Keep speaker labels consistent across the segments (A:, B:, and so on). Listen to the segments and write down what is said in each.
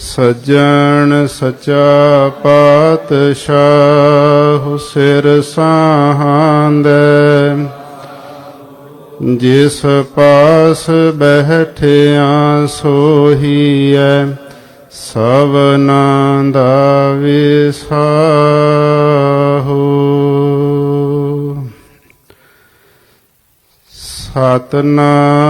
A: ਸਜਣ ਸਚਾ ਪਾਤਸ਼ਾਹ ਸਿਰ ਸਾਹਾਂਦੇ। ਜਿਸ ਪਾਸ ਬਹਿਠਿਆ ਸੋਹੀਐ ਸਭਨਾ ਦਾ ਵਿਸਾਹੂ। ਸਤਨਾਮ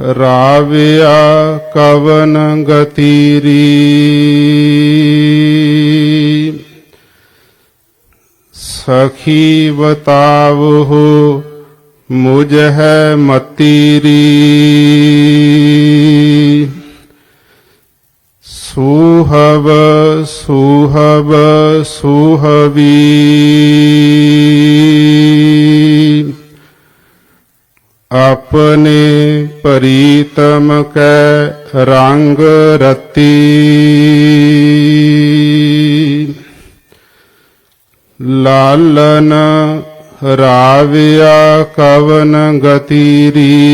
A: ਰਾਵਿਆ ਕਵਨ ਗਤੀਰੀ। ਸਖੀ ਬਤਾਵਹੁ ਮੁਝ ਹੈ ਮਤੀਰੀ। ਸੂਹਬ ਸੂਹਬ ਸੂਹਵੀ। ਆਪਣੇ ਪ੍ਰੀਤਮ ਕੈ ਰੰਗ ਰਤੀ। ਲਾਲਨ ਰਾਵਿਆ ਕਵਨ ਗਤੀਰੀ।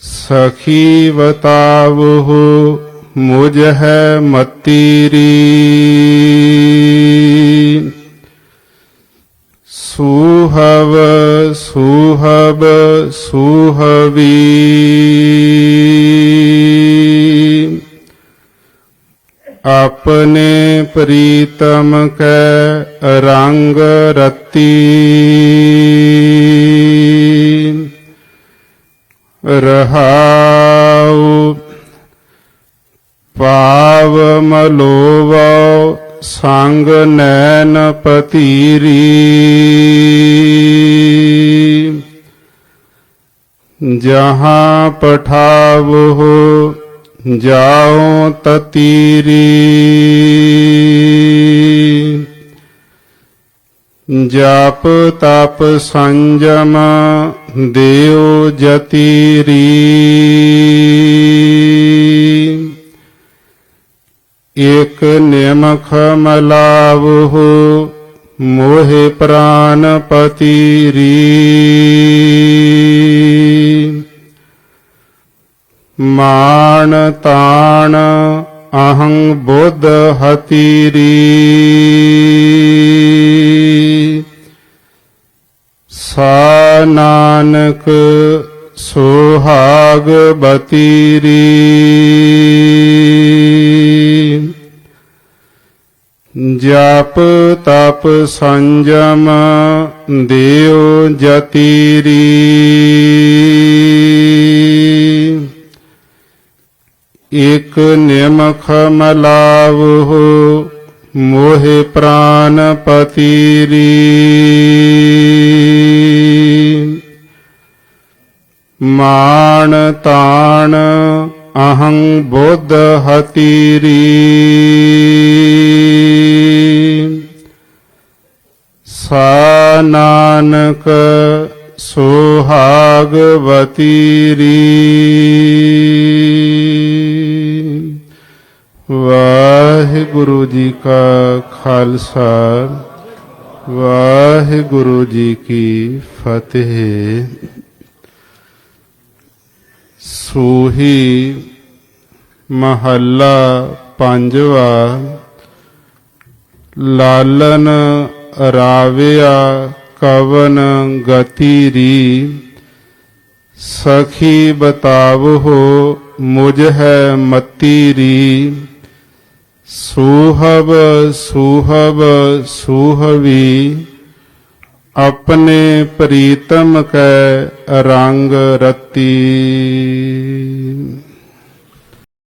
A: ਸਖੀ ਬਤਾਵਹੁ ਮੁਝ ਹੈ ਮਤੀਰੀ। ਸੂਹਵ ਸੂਹਬ ਸੂਹਵੀ। ਆਪਣੇ ਪ੍ਰੀਤਮ ਕੈ ਰੰਗ ਰਤੀ। ਰਹਾਉ ਪਾਵ ਮਲੋਵੋ ਸੰਗ ਨੈਣ ਪਤੀਰੀ। ਜਹਾਂ ਪਠਾਵੋ ਜਾਉ ਤਤੀਰੀ। ਜਪ ਤਪ ਸੰਜਮ ਦਿਓ ਜਤੀਰੀ। ਇਕ ਨਿਮਖ ਮਲਾਵਹੁ ਮੋਹਿ ਪ੍ਰਾਨ ਪਤੀਰੀ ਮਾਨ ਤਾਣ ਅਹੰ ਬੁੱਧ ਹਤੀਰੀ ਸਾ ਨਾਨਕ ਸੁਹਾਗ ਬਤੀਰੀ ਜਪ ਤਪ ਸੰਜਮ ਦਿਓ ਜਤੀਰੀ। ਇਕ ਨਿਮਖ ਮਲਾਵਹੁ ਮੋਹਿ ਪ੍ਰਾਨ ਪਤੀਰੀ। ਮਾਣ ਤਾਣ ਅਹੰ ਬੁੱਧ ਹਤੀਰੀ। ਸਾ ਨਾਨਕ ਸੁਹਾਗਵਤੀ ਰੀ ਵਾਹਿਗੁਰੂ ਜੀ ਕਾ ਖਾਲਸਾ, ਵਾਹਿਗੁਰੂ ਜੀ ਕੀ ਫਤਿਹ। ਸੂਹੀ ਮਹੱਲਾ ਪੰਜਵਾ, ਲਾਲਨ ਰਾਵਿਆ ਕਵਨ ਗਤੀ ਰੀ, ਸਖੀ ਬਤਾਵੋ ਮੁਝ ਹੈ ਮਤੀ ਰੀ। ਸੂਹਬ ਸੂਹਬ ਸੂਹਵੀ ਆਪਣੇ ਪ੍ਰੀਤਮ ਕੈ ਰੰਗ ਰਤੀ।